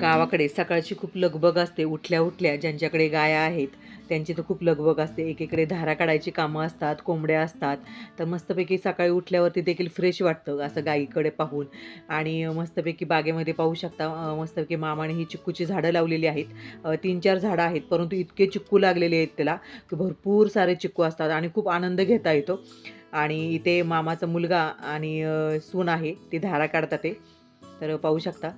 गावाकडे सकाळची खूप लगबग असते उठल्या उठल्या ज्यांच्याकडे गाया आहेत त्यांची तर खूप लगबग असते. एकीकडे धारा काढायची कामं असतात कोंबड्या असतात. तर मस्तपैकी सकाळी उठल्यावरती देखील फ्रेश वाटतं असं गाईकडे पाहून. आणि मस्तपैकी बागेमध्ये पाहू शकता मस्तपैकी मामाने ही चिक्कूची झाडं लावलेली आहेत. तीन चार झाडं आहेत परंतु इतके चिक्कू लागलेले आहेत त्याला की भरपूर सारे चिक्कू असतात आणि खूप आनंद घेता येतो. आणि इथे मामाचा मुलगा आणि सून आहे ती धारा काढतात ते. तर पाहू शकता.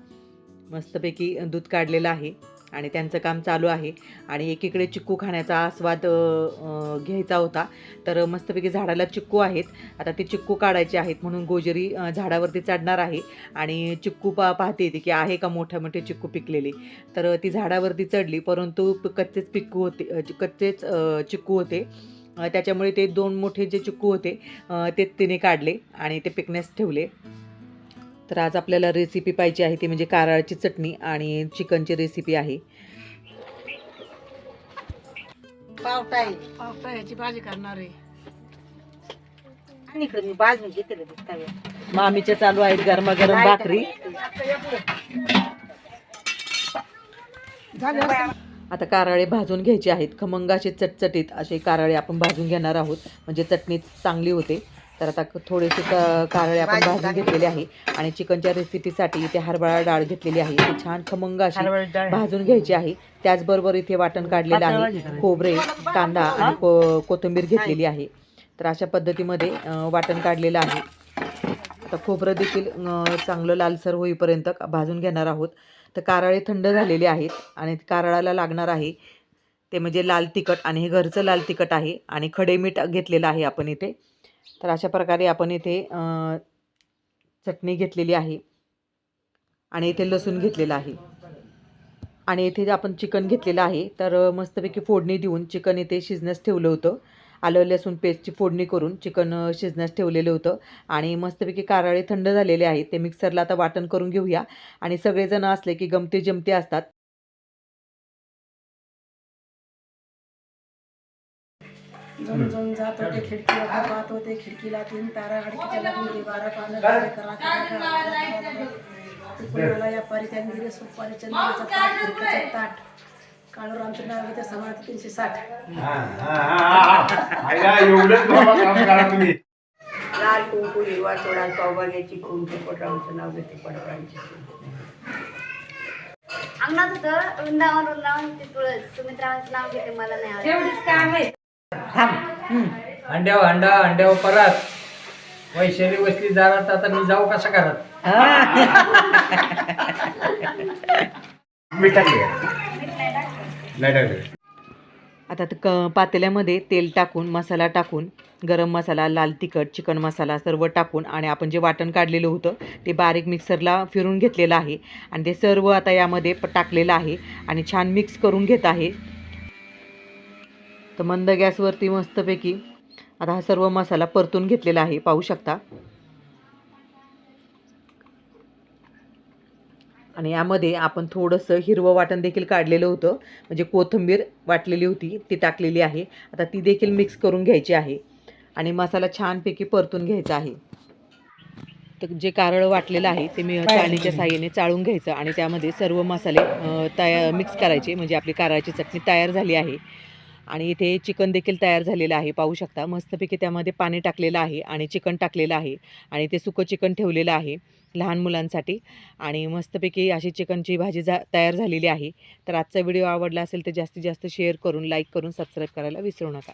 मस्तपैकी दूध काढलेलं आहे आणि त्यांचं काम चालू आहे. आणि एकीकडे चिक्कू खाण्याचा आस्वाद घ्यायचा होता. तर मस्तपैकी झाडाला चिक्कू आहेत. आता ते चिक्कू काढायचे आहेत म्हणून गोजरी झाडावरती चढणार आहे. आणि चिक्कू पा पाहते ती की आहे का मोठे मोठे चिक्कू पिकलेले. तर ती झाडावरती चढली परंतु कच्चेच पिक्कू होते कच्चेच चिक्कू होते. त्याच्यामुळे ते दोन मोठे जे चिक्कू होते ते तिने काढले आणि ते पिकण्यास ठेवले. तर आज आपल्याला रेसिपी पाहिजे आहे ती म्हणजे कारळाची चटणी आणि चिकनची रेसिपी आहे. पावटाई पावसाळ्याची भाजी करणार आहे. आणि इकडे मी भाजून घेतले दिसताय मामीच्या चालू आहेत गरमागरम भाकरी. झाले आता कारळे भाजून घ्यायचे आहेत. खमंग असे चटचटीत असे कारळे आपण भाजून घेणार आहोत. म्हणजे चटणी चांगली होते. तर आता थोडेसे क- कारळे आपण भाजून घेतलेले आहे आणि चिकनच्या रेसिपीसाठी इथे हरभरा डाळ घेतलेली आहे. ती छान खमंग अशी भाजून घ्यायची आहे. त्याचबरोबर इथे वाटण काढलेलं आहे. खोबरे कांदा आणि को कोथिंबीर घेतलेली आहे. तर अशा पद्धतीमध्ये वाटण काढलेलं आहे. तर खोबरं देखील चांगलं लालसर होईपर्यंत भाजून घेणार आहोत. तर कारळे थंड झालेले आहेत आणि कारळाला लागणार आहे. ते म्हणजे लाल तिखट आणि हे घरचं लाल तिखट आहे आणि खडे मीठ घेतलेलं आहे आपण इथे. तर अशा प्रकारे आपण इथे चटणी घेतलेली आहे आणि इथे लसूण घेतलेलं आहे. आणि इथे जे आपण चिकन घेतलेलं आहे तर मस्तपैकी फोडणी देऊन चिकन इथे शिजण्यास ठेवलं होतं. आलं लसूण पेस्टची फोडणी करून चिकन शिजण्यास ठेवलेलं होतं. आणि मस्तपैकी कारळे थंड झालेले आहेत ते मिक्सरला आता वाटण करून घेऊया. आणि सगळेजण असले की गमती जमते असतात जण जण जात होते खिडकीला पाहत होते खिडकीला तीन तारा अडकीच्या लागून बारा पानं करा या पारी त्यांनी दिले सुपारी चंद्राचा ताट काळू रामचं नाव घेते तीनशे साठ. लाल कुंकू हिरवा सोडा सौभाग्याची कुंकू पटरावचं नाव घेते अंगणात होतं वृंदावन वृंदावन ते तुळस सुमित्राचं नाव घेते मला नाही आवडत अंड्यावर अंडा अंड्यावर परत. वैशाली वसली दारात आता मी जाऊ कसा करत मी टाकले. नाही टाकले. आता ते क पातेल्यामध्ये तेल टाकून मसाला टाकून गरम मसाला लाल तिखट चिकन मसाला सर्व टाकून आणि आपण जे वाटण काढलेलं होतं ते बारीक मिक्सरला फिरून घेतलेलं आहे. आणि ते सर्व आता यामध्ये प टाकलेलं आहे. आणि छान मिक्स करून घेत आहे. तर मंद गॅसवरती मस्तपैकी आता हा सर्व मसाला परतून घेतलेला आहे. पाहू शकता. आणि यामध्ये आपण थोडंसं हिरवं वाटण देखील काढलेलं होतं. म्हणजे कोथिंबीर वाटलेली होती ती टाकलेली आहे. आता ती देखील मिक्स करून घ्यायची आहे. आणि मसाला छानपैकी परतून घ्यायचा आहे. तर जे कारळ वाटलेलं आहे ते मी चाळणीच्या साह्याने चाळून घ्यायचं. आणि त्यामध्ये सर्व मसाले अ, तयार मिक्स करायचे. म्हणजे आपली कारळाची चटणी तयार झाली आहे. आणि इथे चिकन देखील तयार झालेलं आहे पाहू शकता. मस्तपैकी त्यामध्ये पाणी टाकलेलं आहे आणि चिकन टाकलेलं आहे आणि ते सुकं चिकन ठेवलेलं आहे लहान मुलांसाठी. आणि मस्तपैकी अशी चिकनची भाजी जा तयार झालेली आहे. तर आजचा व्हिडिओ आवडला असेल तर जास्तीत जास्त शेअर करून लाईक करून सबस्क्राईब करायला विसरू नका.